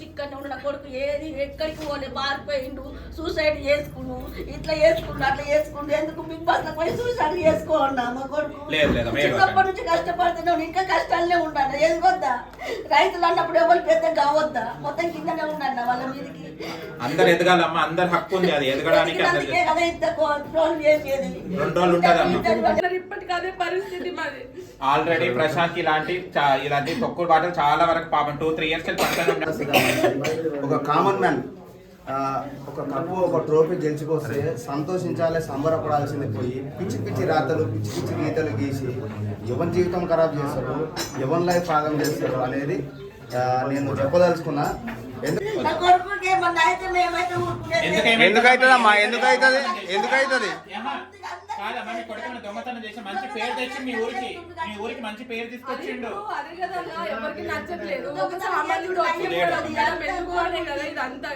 నుంచి ఇక్కడ ఉన్న నా కొడుకు ఏది ఎక్కడికి పోలే మారిపోయిండు సూసైడ్ చేసుకును ఇట్లా చేసుకుండు అట్లా చేసుకుండు ఎందుకు బిగ్ బాస్లో పోయి సూసైడ్ చేసుకోండి మా కొడుకు. చిన్నప్పటి నుంచి కష్టపడుతున్నావు ఇంకా కష్టాలనే ఉండాలి ఎందుకొద్దా రైతులు అన్నప్పుడు ఎవరు పెద్ద కావద్దా మొత్తం కిందనే ఉండాలి వాళ్ళ మీదకి. అందరు ఎదగాలమ్మా అందరు హక్కు ఉంది అది ఎదగడానికి రెండు రోజులు ఆల్రెడీ ప్రశాంత్ ఇలాంటి చా- ఇలాంటి తొక్కుడు బాటలు చాలా వరకు పాపం టూ త్రీ ఇయర్స్ ఒక కామన్ మ్యాన్ ఆ, ఒక కప్పు ఒక ట్రోఫీ గెలిచిపోతే సంతోషించాలి సంబరపడాల్సింది పోయి పిచ్చి పిచ్చి రాతలు పిచ్చి పిచ్చి గీతలు గీసి ఎవరి జీవితం ఖరాబ్ చేస్తారు ఎవరి లైఫ్ ఆగం చేస్తారు అనేది నేను చెప్పదలుచుకున్నా. ఎందుకు నా కొడుకుకి కాదమ్మా, మీ కొడుకుని దొంగతనం చేసి మంచి పేరు తెచ్చి మీ ఊరికి మీ ఊరికి మంచి పేరు తీసుకొచ్చిండు. ఇప్పుడు అదే కదా అన్న, ఎవరికి నచ్చట్లేదు. ఒక సామాన్యుడు వచ్చి కూడా మనం ఎదుగుకోవాలనే కదా ఇదంతా.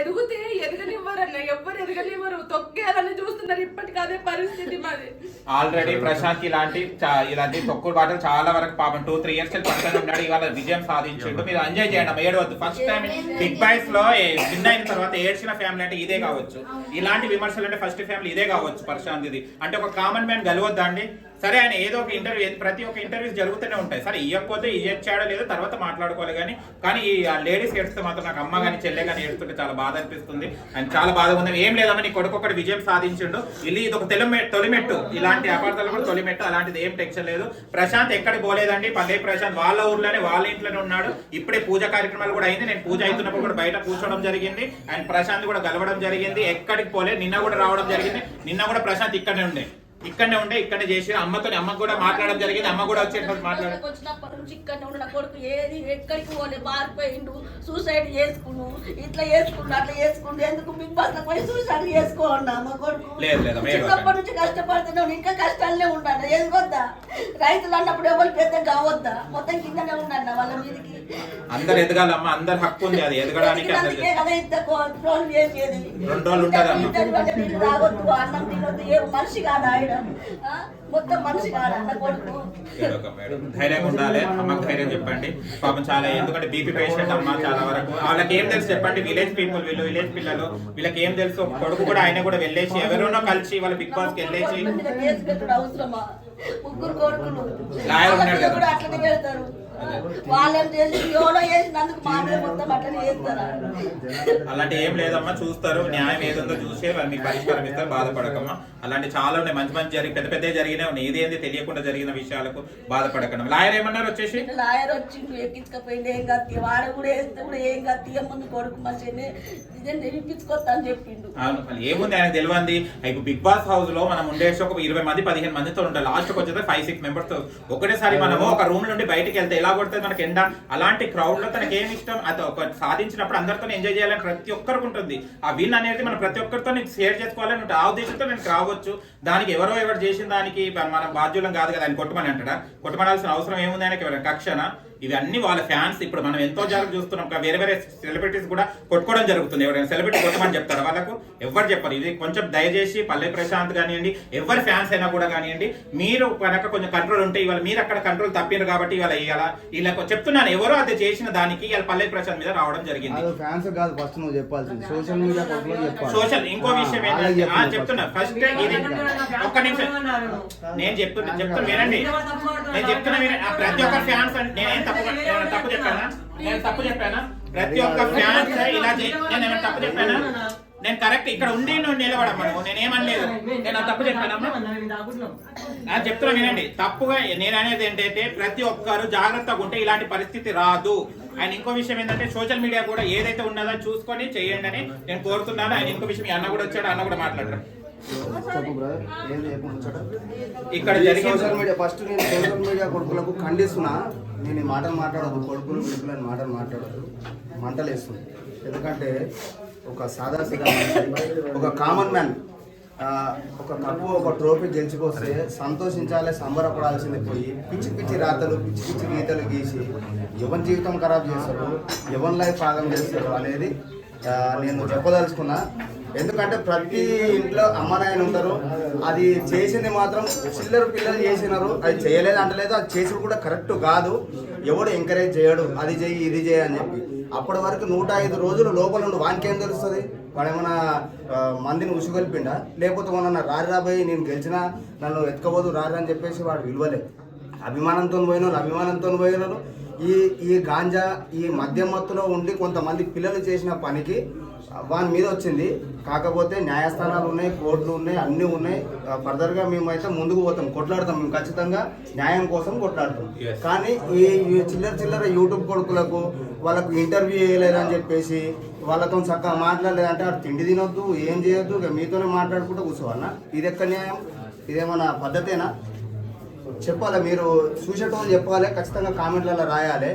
ఎదుగుతే ఎదగనివ్వరు అన్న ఎవ్వరు ఎదగనివ్వరు. తొక్కేయాలని చూస్తున్నారు ఇప్పటికీ అదే పరిస్థితి మాది. ఆల్రెడీ ప్రశాంత్ ఇలాంటి చా- ఇలాంటి తొక్కుడు బాటలు చాలా వరకు పాపం టూ త్రీ ఇయర్స్ పడుతూనే ఉన్నాడు. ఇవాళ విజయం సాధించిండు. మీరు ఎంజాయ్ చేయండి అమ్మా, ఏడవద్దు. ఫస్ట్ టైం బిగ్ బాయ్స్లో విన్ అయిన తర్వాత ఏడ్చిన ఫ్యామిలీ అంటే ఇదే కావచ్చు. ఇలాంటి విమర్శలు అంటే ఫస్ట్ ఫ్యామిలీ ఇదే కావచ్చు ప్రశాంత్ ఇది అంటే ఒక కామన్ మ్యాన్ గెలవద్దా అండి? సరే ఆయన ఏదో ఒక ఇంటర్వ్యూ ప్రతి ఒక్క ఇంటర్వ్యూస్ జరుగుతూనే ఉంటాయి. సరే ఇవ్వకపోతే ఇచ్చాడో లేదో తర్వాత మాట్లాడుకోవాలి కానీ కానీ ఈ లేడీస్ ఏడుస్తే మాత్రం నాకు అమ్మ కానీ చెల్లె కానీ ఏడుస్తుంటే చాలా బాధ అనిపిస్తుంది. అండ్ చాలా బాధ ఉంది. ఏం లేదమ్మా నీ కొడుకు ఒకటి విజయం సాధించిండు. ఇల్లు ఇది ఒక తొలి తొలిమెట్టు. ఇలాంటి అపార్థాలు కూడా తొలిమెట్టు అలాంటిది ఏం టెన్షన్ లేదు. ప్రశాంత్ ఎక్కడికి పోలేదండి. పల్లె ప్రశాంత్ వాళ్ళ ఊర్లోనే వాళ్ళ ఇంట్లోనే ఉన్నాడు. ఇప్పుడే పూజ కార్యక్రమాలు కూడా అయింది. నేను పూజ అవుతున్నప్పుడు కూడా బయట కూర్చోవడం జరిగింది. అండ్ ప్రశాంత్ కూడా గలవడం జరిగింది. ఎక్కడికి పోలే నిన్న కూడా రావడం జరిగింది. నిన్న కూడా ప్రశాంత్ ఇక్కడనే ఉండే. ఇక్కడనే ఉండే ఇక్కడనే చేసి అమ్మతో అమ్మకు కూడా మాట్లాడడం జరిగింది అమ్మ కూడా వచ్చేటప్పుడు మాట్లాడారు ఇక్కడికి వచ్చినప్పటి నుంచి ఇక్కడ ఉన్న నా కొడుకు ఏది ఎక్కడికి పోలే మారిపోయిండు సూసైడ్ చేసుకును ఇట్లా చేసుకుండు అట్లా చేసుకుండు ఎందుకు బిగ్ బాస్లో పోయి సూసైడ్ చేసుకోండి మా కొడుకు? లేదు, లేదు, అమ్మ, ఏడవకండి. చిన్నప్పటి నుంచి కష్టపడుతున్నావు ఇంకా కష్టాలనే ఉండాలి ఎందుకొద్దా రైతులు అన్నప్పుడు ఎవరు పెద్ద కావద్దా? మొత్తం కిందనే ఉండాలి వాళ్ళ మీదకి. అందరు ఎదగాలమ్మా అందరు హక్కు ఉంది అది ఎదగడానికి రెండు రోజులు అన్నం తినొద్దు ఏ మనిషి కాదు? మొత్తం మనిషి మేడం. ధైర్యంగా ఉండాలి. అమ్మకి ధైర్యం చెప్పండి. పాపం చాలా ఎందుకంటే బీపీ పేషెంట్ అమ్మ చాలా వరకు. వాళ్ళకి ఏం తెలుసు చెప్పండి. విలేజ్ పీపుల్ వీళ్ళు విలేజ్ పిల్లలు. వీళ్ళకి ఏం తెలుసు? కొడుకు కూడా ఆయన కూడా వెళ్ళేసి ఎవరోనో కలిసి వాళ్ళ బిగ్ బాస్కి వెళ్ళేసి లాయర్ ఉన్నాడు కదా. కూడా అట్లనే పెడతారు వాళ్ళేం చేసి ఎవరో చేసినందుకు మా మీద మొత్తం అట్లనే చేస్తారా? అలాంటి ఏం లేదమ్మా చూస్తారు. న్యాయం ఏదుందో చూసి మీకు పరిష్కారం ఇస్తారు బాధపడకమ్మా. అలాంటి చాలా ఉన్నాయి. మంచి మంచి జరిగి పెద్ద పెద్ద జరిగినా ఉన్నాయి. ఇదేంది తెలియకుండా జరిగిన విషయాలకు బాధపడకండి. లాయర్ ఏమన్నారు వచ్చేసి? లాయర్ వచ్చి ఎక్కించకపోయింది ఏం కత్తి వాడు కూడా వేస్తే కూడా ఏం కత్తి ముందు కొడుకు అని చెప్పిండు. అవును మళ్ళీ ఏముంది ఆయన తెలియంది? ఇప్పుడు బిగ్ బాస్ హౌస్లో మనం ఉండేసి ఒక ఇరవై మంది పదిహేను మందితో ఉంటాం. లాస్ట్ వచ్చేది ఫైవ్ సిక్స్ మెంబర్స్తో. ఒకటేసారి మనము ఒక రూమ్ నుండి బయటికి వెళ్తే ఎలా కొడుతుంది మనకి ఎండ అలాంటి క్రౌడ్లో తనకి ఏమి ఇష్టం? అది ఒక సాధించినప్పుడు అందరితో ఎంజాయ్ చేయాలని ప్రతి ఒక్కరికి ఉంటుంది. ఆ విన్ అనేది మనం ప్రతి ఒక్కరితో షేర్ చేసుకోవాలని ఉంటుంది. ఆ ఉద్దేశంతో నేను రావచ్చు. దానికి ఎవరో ఎవరు చేసిన దానికి మనం బాధ్యులం కాదు కదా ఆయన కొట్టమని అంటాడా? కొట్టమనాల్సిన అవసరం ఏముంది ఆయనకి? ఎవరైనా కక్షన? ఇవన్నీ వాళ్ళ ఫ్యాన్స్ ఇప్పుడు మనం ఎంతో జాగ్రత్త చూస్తున్నాం. వేరే వేరే సెలబ్రిటీస్ కూడా కొట్టుకోవడం జరుగుతుంది. ఎవరైనా సెలబ్రిటీ కొట్టమని చెప్తారు? వాళ్ళకు ఎవరు చెప్పరు. ఇది కొంచెం దయచేసి పల్లె ప్రశాంత్ కానివ్వండి ఎవరి ఫ్యాన్స్ అయినా కూడా కానివ్వండి మీరు కనుక కొంచెం కంట్రోల్ ఉంటే ఇవాళ మీరు అక్కడ కంట్రోల్ తప్పినారు కాబట్టి ఇవాళ ఇవాళ వీళ్ళకు చెప్తున్నాను. ఎవరో అది చేసిన దానికి ఇవాళ పల్లె ప్రశాంత్ మీద రావడం జరిగింది. ఫ్యాన్స్ కాదు ఫస్ట్ నువ్వు చెప్పాల్సింది. సోషల్ మీడియా సోషల్ ఇంకో విషయం ఏంటంటే చెప్తున్నా ఫస్ట్ ఇది ఒక్క నిమిషం. నేను చెప్తున్నా చెప్తున్నా వినండి. నేను చెప్తున్నా ప్రతి ఒక్క ఫ్యాన్స్ నేనేం ఏమైనా తప్పు చెప్పానా? నేను తప్పు చెప్పానా? ప్రతి ఒక్క ఫ్యాన్స్ ఇలా నేను ఏమైనా తప్పు చెప్పానా? నేను కరెక్ట్ ఇక్కడ ఉండి నువ్వు నిలబడమ్మా నేను ఏమనలేదు. నేను ఆ తప్పు చెప్పానమ్మా చెప్తున్నా వినండి. తప్పుగా నేను అనేది ఏంటంటే ప్రతి ఒక్కరు జాగ్రత్తగా ఉంటే ఇలాంటి పరిస్థితి రాదు. అండ్ ఇంకో విషయం ఏంటంటే సోషల్ మీడియా కూడా ఏదైతే ఉన్నదో చూసుకొని చేయండి అని నేను కోరుతున్నాను. అండ్ ఇంకో విషయం అన్న కూడా వచ్చాడు అన్న కూడా మాట్లాడరు? ఇక్కడ సోషల్ మీడియా ఫస్ట్ నేను సోషల్ మీడియా కొడుకులకు ఖండిస్తున్నా. నేను ఈ మాటలు మాట్లాడదు కొడుకులు కొడుకులు అని మాటలు మాట్లాడదు మంటలు వేస్తుంది ఎందుకంటే ఒక సాదా ఒక కామన్ మ్యాన్ ఒక కప్పు ఒక ట్రోఫీ గెలిచిపోతే సంతోషించాలి సంబరపడాల్సింది పోయి పిచ్చి పిచ్చి రాతలు పిచ్చి పిచ్చి గీతలు గీసి ఎవరి జీవితం ఖరాబ్ చేస్తారు ఎవరి లైఫ్ ఆగం చేస్తారు అనేది నేను చెప్పదలుచుకున్నా ఎందుకంటే ప్రతి ఇంట్లో అమ్మనాయన ఉంటారు. అది చేసింది మాత్రం చిల్లర పిల్లలు చేసినారు. అది చేయలేదు అంటలేదు. అది చేసి కూడా కరెక్ట్ కాదు. ఎవడు ఎంకరేజ్ చేయడు. అది చేయి ఇది చేయి అని చెప్పి. అప్పటి వరకు నూట ఐదు రోజులు లోపల ఉండి వానికేం తెలుస్తుంది? వాడు ఏమైనా మందిని ఉసుగొల్పిండా? లేకపోతే మొన్న రారి రాబోయి నేను గెలిచినా నన్ను ఎత్తుకోబోదు రారు అని చెప్పేసి వాడు విలువలే. అభిమానంతో పోయినారు అభిమానంతో పోయినారు ఈ ఈ గాంజా ఈ మద్యం మత్తులో ఉండి కొంతమంది పిల్లలు చేసిన పనికి వాని మీద వచ్చింది. కాకపోతే న్యాయస్థానాలు ఉన్నాయి కోర్టులు ఉన్నాయి అన్నీ ఉన్నాయి. ఫర్దర్గా మేము అయితే ముందుకు పోతాం కొట్లాడతాం. మేము ఖచ్చితంగా న్యాయం కోసం కొట్లాడతాం. కానీ ఈ ఈ చిల్లర చిల్లర యూట్యూబ్ కొడుకులకు వాళ్ళకు ఇంటర్వ్యూ చేయలేదని చెప్పేసి వాళ్ళతో చక్కగా మాట్లాడలేదంటే అటు తిండి తినొద్దు ఏం చేయొద్దు ఇక మీతోనే మాట్లాడుకుంటూ కూర్చోవాలన్నా ఇది ఎక్కడ న్యాయం? ఇదేమన్నా పద్ధతేనా? చెప్పాలి మీరు చూసేటోళ్ళు చెప్పాలి ఖచ్చితంగా కామెంట్లలో రాయాలి.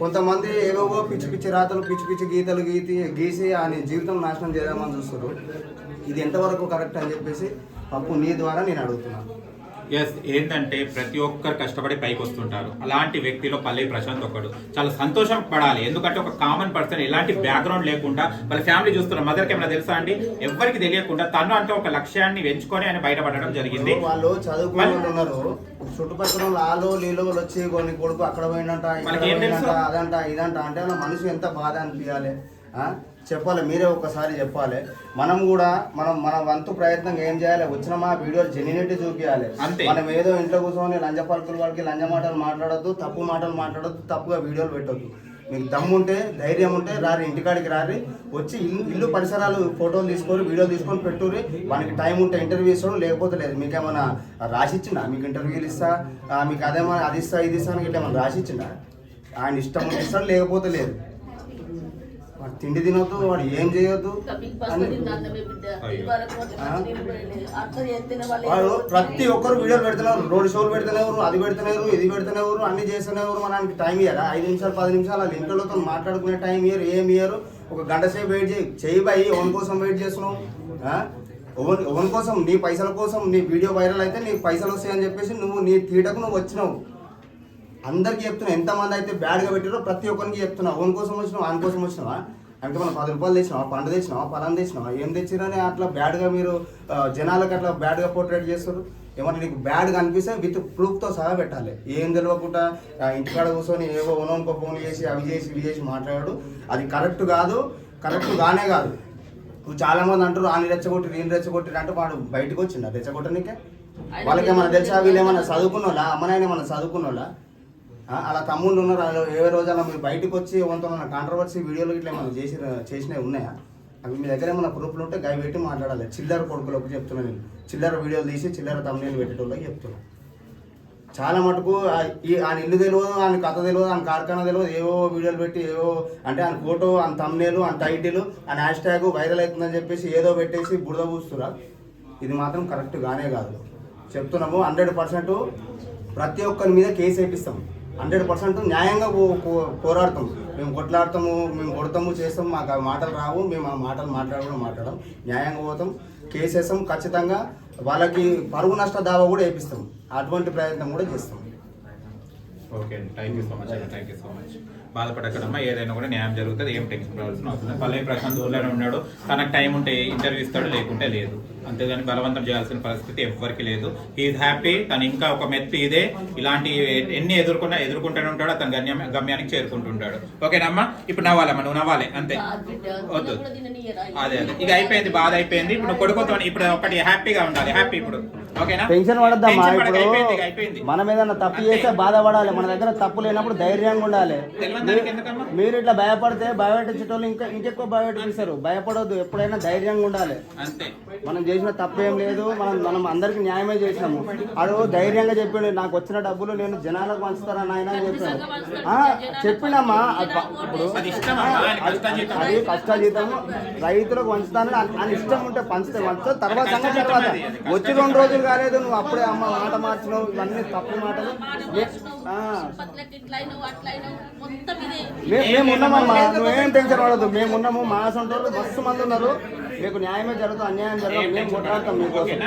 కొంతమంది ఏవేవో పిచ్చి పిచ్చి రాతలు పిచ్చి పిచ్చి గీతలు గీతి గీసి ఆయన జీవితం నాశనం చేద్దామని చూస్తారు ఇది ఎంతవరకు కరెక్ట్ అని చెప్పేసి పప్పు నీ ద్వారా నేను అడుగుతున్నాను. ఎస్ ఏంటంటే ప్రతి ఒక్కరు కష్టపడి పైకి వస్తుంటారు. అలాంటి వ్యక్తిలో పల్లె ప్రశాంత్ ఒకడు. చాలా సంతోషం పడాలి. ఎందుకంటే ఒక కామన్ పర్సన్ ఎలాంటి బ్యాక్గ్రౌండ్ లేకుండా వాళ్ళ ఫ్యామిలీ చూస్తున్నారు మదర్కి ఏమైనా తెలుసా అండి? ఎవరికి తెలియకుండా తను అంటే ఒక లక్ష్యాన్ని ఎంచుకొని ఆయన బయటపడడం జరిగింది. వాళ్ళు చదువుకునే వాళ్ళు ఉన్నారు. చుట్టుపక్కల ఆలో లీలో వచ్చి కొన్ని కొడుకు అక్కడ అదంట ఇదంట. అంటే మనసు ఎంత బాధ అనిపించాలి? చెప్పాలి మీరే ఒకసారి చెప్పాలి. మనం కూడా మనం మన వంతు ప్రయత్నం ఏం చేయాలి? వచ్చిన మా వీడియోలు జెన్యునిటీ చూపించాలి. మనం ఏదో ఇంట్లో కూర్చొని లంజ పలుకుల వాళ్ళకి లంజ మాటలు మాట్లాడొద్దు తప్పు మాటలు మాట్లాడొద్దు తప్పుగా వీడియోలు పెట్టొద్దు. మీకు దమ్ము ఉంటే ధైర్యం ఉంటే రారి ఇంటికాడికి రారి వచ్చి ఇల్లు ఇల్లు పరిసరాలు ఫోటోలు తీసుకొని వీడియోలు తీసుకొని పెట్టుర్రి. వానికి టైం ఉంటే ఇంటర్వ్యూ ఇస్తాడు లేకపోతే లేదు. మీకు ఏమైనా రాసిచ్చిండా మీకు ఇంటర్వ్యూలు ఇస్తా మీకు అదేమన్నా అది ఇస్తా ఇది ఇస్తా అని ఇట్లా ఏమైనా రాసిచ్చిండా ఆయన ఇష్టం ఇస్తాడు లేకపోతే లేదు. తిండి తినొద్దు వాడు ఏం చేయొద్దు. వాడు ప్రతి ఒక్కరు వీడియోలు పెడుతున్నారు. రోడ్ షోలు పెడుతున్నారు అది పెడుతున్నారు ఇది పెడుతున్నారు అన్ని చేస్తున్నారు మనకి టైం ఇయ్యరా ఐదు నిమిషాలు పది నిమిషాలు వాళ్ళ ఇంట్లో మాట్లాడుకునే టైం ఇయ్యరు ఏం ఇయ్యరు? ఒక గంట సేపు వెయిట్ చేయి. చేయి బాయి ఓన్ కోసం వెయిట్ చేస్తున్నావు. ఆ? ఓన్ ఓన్ కోసం నీ పైసల కోసం నీ వీడియో వైరల్ అయితే నీకు పైసలు వస్తాయని చెప్పేసి నువ్వు నీ తీటకు నువ్వు వచ్చినావు. అందరికి చెప్తున్నావు ఎంతమంది అయితే బ్యాడ్గా పెట్టారో ప్రతి ఒక్కరికి చెప్తున్నావు ఓన్ కోసం వచ్చినావు? ఆయన కోసం వచ్చినావా? అంటే మనం పది రూపాయలు తెచ్చినావా? పండు తెచ్చినావా? పలాన్ తెచ్చినావా? ఏం తెచ్చిరని అట్లా బ్యాడ్గా మీరు జనాలకు అట్లా బ్యాడ్గా పోర్ట్రేట్ చేస్తారు ఏమంటే నీకు బ్యాడ్గా అనిపిస్తే విత్ ప్రూఫ్తో సహా పెట్టాలి. ఏం తెలియకుండా ఇంటికాడ కూర్చొని ఏవో ఓనోన్కో ఫోన్ చేసి అవి చేసి ఇవి చేసి మాట్లాడాడు. అది కరెక్ట్ కాదు. కరెక్ట్ గానే కాదు. ఇప్పుడు చాలా మంది అంటారు ఆయన రెచ్చగొట్టి నేను రెచ్చగొట్టి అంటే వాడు బయటకు వచ్చిండ? రెచ్చగొట్టనికే? వాళ్ళకి ఏమైనా తెలుసా? వీళ్ళు ఏమైనా చదువుకున్న వాళ్ళ అమ్మనైనా ఏమైనా చదువుకున్న వాళ్ళ అలా తమ్ముళ్ళు ఉన్నారు. ఏ రోజు మీరు బయటకు వచ్చి వంత కాంట్రవర్సీ వీడియోలు ఇట్లా ఏమైనా చేసి చేసినవి ఉన్నాయా? అవి మీ దగ్గర ఏమైనా ప్రూఫ్లు ఉంటే గవి పెట్టి మాట్లాడాలి. చిల్లర కొడుకులకు చెప్తున్నా నేను. చిల్లర వీడియోలు తీసి చిల్లర తమ్ముళ్ళు పెట్టేటోళ్ళకి చెప్తున్నా. చాలా మటుకు ఈ ఆయన ఇల్లు తెలియదు ఆయన కథ తెలియదు ఆయన కార్ఖానా తెలియదు ఏవో వీడియోలు పెట్టి ఏవో అంటే ఆయన ఫోటో ఆయన తమ్నేలు ఆయన టైటిల్ ఆయన హ్యాష్ ట్యాగ్ వైరల్ అవుతుందని చెప్పేసి ఏదో పెట్టేసి బురద పూస్తురా? ఇది మాత్రం కరెక్ట్ గానే కాదు. చెప్తున్నాము హండ్రెడ్ పర్సెంట్ ప్రతి ఒక్కరి మీద కేసు వేపిస్తాము హండ్రెడ్ పర్సెంట్ న్యాయంగా పో- పోరాడతాం. మేము కొట్లాడతాము మేము కొడతాము చేస్తాము మాకు ఆ మాటలు రావు. మేము ఆ మాటలు మాట్లాడడం మాట్లాడడం న్యాయంగా పోతాం కేసు వేస్తాం. ఖచ్చితంగా వాళ్ళకి పరుగు నష్ట దావా కూడా వేపిస్తాం. అటువంటి ప్రయత్నం కూడా చేస్తాం. Okay thank you so much thank you so much. బాధపడకడమ్మా ఏదైనా కూడా న్యాయం జరుగుతుంది ఏం టెన్షన్ పడాల్సిన అవసరం లేదు. పల్లె ప్రశాంత్ ఊళ్ళోనే ఉన్నాడు తనకు టైం ఉంటే ఇంటర్వ్యూ ఇస్తాడు లేకుంటే లేదు. అంతేగాని బలవంతం చేయాల్సిన పరిస్థితి ఎవ్వరికి లేదు. ఈజ్ హ్యాపీ తను ఇంకా ఒక మెత్తి ఇదే. ఇలాంటి ఎన్ని ఎదుర్కొన్నా ఎదుర్కొంటూనే ఉంటాడు అతను గమ్యం గమ్యానికి చేరుకుంటుంటాడు. ఓకేనమ్మా? ఇప్పుడు నవ్వాలమ్మా నువ్వు నవ్వాలి అంతే. వద్దు? అదే అదే. ఇక అయిపోయింది బాధ అయిపోయింది. ఇప్పుడు కొడుకుతో ఇప్పుడు ఒకటి హ్యాపీగా ఉండాలి హ్యాపీ ఇప్పుడు. ఓకేనా? టెన్షన్ పడద్దమ్మా ఇప్పుడు మనం ఏదైనా తప్పు చేస్తే బాధపడాలి మన దగ్గర తప్పు లేనప్పుడు ధైర్యంగా ఉండాలి. మీరు ఇట్లా భయపడితే భయపెట్టించేటోళ్ళు ఇంకా ఇంకెక్కువ భయపెట్టిస్తారు. భయపడొద్దు ఎప్పుడైనా ధైర్యంగా ఉండాలి. అంతే. మనం చేసిన తప్పేం లేదు మనం మనం అందరికి న్యాయమే చేసినాము అడు ధైర్యంగా చెప్పిండు నాకు వచ్చిన డబ్బులు నేను జనాలకు పంచుతారా నాయన అని చెప్పాను ఆ, చెప్పినమ్మా ఇప్పుడు అది కష్టాజీతము రైతులకు పంచుతానని అని- ఇష్టం ఉంటే పంచితే. పంచుతా తర్వాత సంగతి తర్వాత. వచ్చి రెండు రోజులు కాలేదు నువ్వు అప్పుడే అమ్మ మాట మార్చినావు ఇవన్నీ తప్పు మాటలు. మే- నువ్వేం టెన్షన్ పడదు మేము ఉన్నాము మా సొంటోళ్ళు మస్తు మంది ఉన్నారు. మీకు న్యాయమే జరగదు అన్యాయం జరగదు మేము కొట్లాడతాం మీకోసం.